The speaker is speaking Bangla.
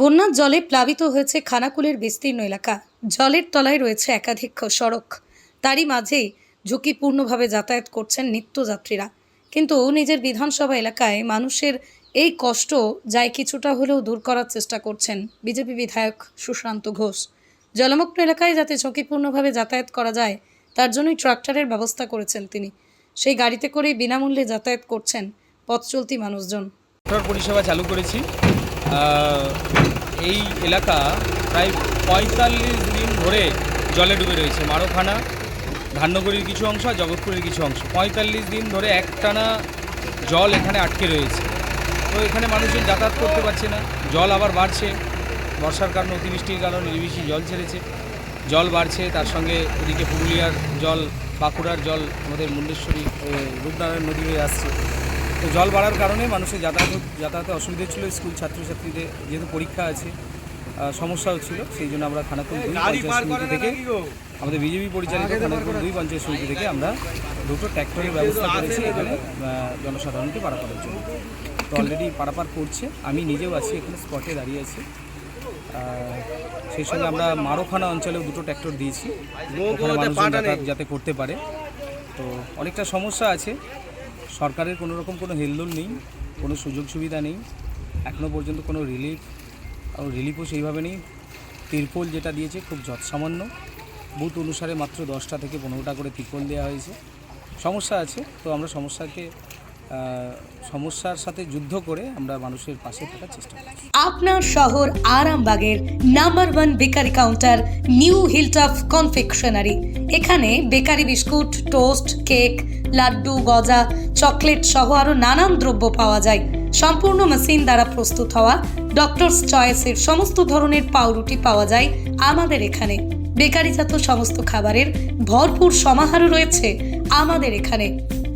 বন্যার জলে প্লাবিত হয়েছে খানাকুলের বিস্তীর্ণ এলাকা। জলের তলায় রয়েছে একাধিক সড়ক। তারই মাঝেই ঝুঁকিপূর্ণভাবে যাতায়াত করছেন নিত্যযাত্রীরা। কিন্তু নিজের বিধানসভা এলাকায় মানুষের এই কষ্ট যায় কিছুটা হলেও দূর করার চেষ্টা করছেন বিজেপি বিধায়ক সুশান্ত ঘোষ। জলমগ্ন এলাকায় যাতে ঝুঁকিপূর্ণভাবে যাতায়াত করা যায়, তার জন্যই ট্রাক্টরের ব্যবস্থা করেছেন তিনি। সেই গাড়িতে করেই বিনামূল্যে যাতায়াত করছেন পথ চলতি মানুষজন পরিষেবা চালু করেছি। এই এলাকা প্রায় পঁয়তাল্লিশ দিন ধরে জলে ডুবে রয়েছে। মারোখানা ধান্যগড়ির কিছু অংশ আর জগৎপুরের কিছু অংশ। পঁয়তাল্লিশ দিন ধরে একটানা জল এখানে আটকে রয়েছে। তো এখানে মানুষজন যাতায়াত করতে পারছে না। জল আবার বাড়ছে। বর্ষার কারণে অতিবৃষ্টির কারণে বেশি জল ছেড়েছে। জল বাড়ছে। তার সঙ্গে ওদিকে পুরুলিয়ার জল, বাঁকুড়ার জল আমাদের মুন্ডেশ্বরী রূপনারায়ণ নদী হয়ে আসছে। তো জল বাড়ার কারণে মানুষের যাতায়াত যাতায়াতে অসুবিধা ছিল। স্কুল ছাত্রছাত্রীদের যেহেতু পরীক্ষা আছে সমস্যা হচ্ছিল সেই জন্য আমরা খানাকুল দুই পঞ্চায়েত সমিতি থেকে আমাদের বিজেপি পরিচালিত খানাকুল দুই পঞ্চায়েত সমিতি থেকে আমরা দুটো ট্র্যাক্টরের ব্যবস্থা করেছি এখানে জনসাধারণকে পারাপারের জন্য। তো অলরেডি পারাপার করছে। আমি নিজেও আছি এখানে স্পটে দাঁড়িয়ে আছি। সেই সঙ্গে আমরা মারোখানা অঞ্চলেও দুটো ট্র্যাক্টর দিয়েছি। ওখানে মানুষজন যাতায়াত যাতে করতে পারে। তো অনেকটা সমস্যা আছে। সরকারের কোনো রকম কোনো হেলদোল নেই, কোনো সুযোগ সুবিধা নেই এখনও পর্যন্ত কোনো রিলিফ আর রিলিফও সেইভাবে নেই। তিরপোল যেটা দিয়েছে খুব যৎসামান্য, বুথ অনুসারে মাত্র দশটা থেকে পনেরোটা করে তিরপল দেওয়া হয়েছে। সমস্যা আছে, তো আমরা সমস্যাকে সমস্যার সাথে যুদ্ধ করে আমরা মানুষের পাশে থাকার চেষ্টা করছি। আপনার শহর আরামবাগের number one bakery counter new Hilltop confectionery. এখানে bakery biscuit, toast, cake, laddu, গজা, চকলেট সহ আরও নানান দ্রব্য পাওয়া যায়। সম্পূর্ণ মেশিন দ্বারা প্রস্তুত হওয়া ডক্টরস চয়েসের সমস্ত ধরনের পাউরুটি পাওয়া যায় আমাদের এখানে। বেকারিজাত সমস্ত খাবারের ভরপুর সমাহারও রয়েছে আমাদের এখানে।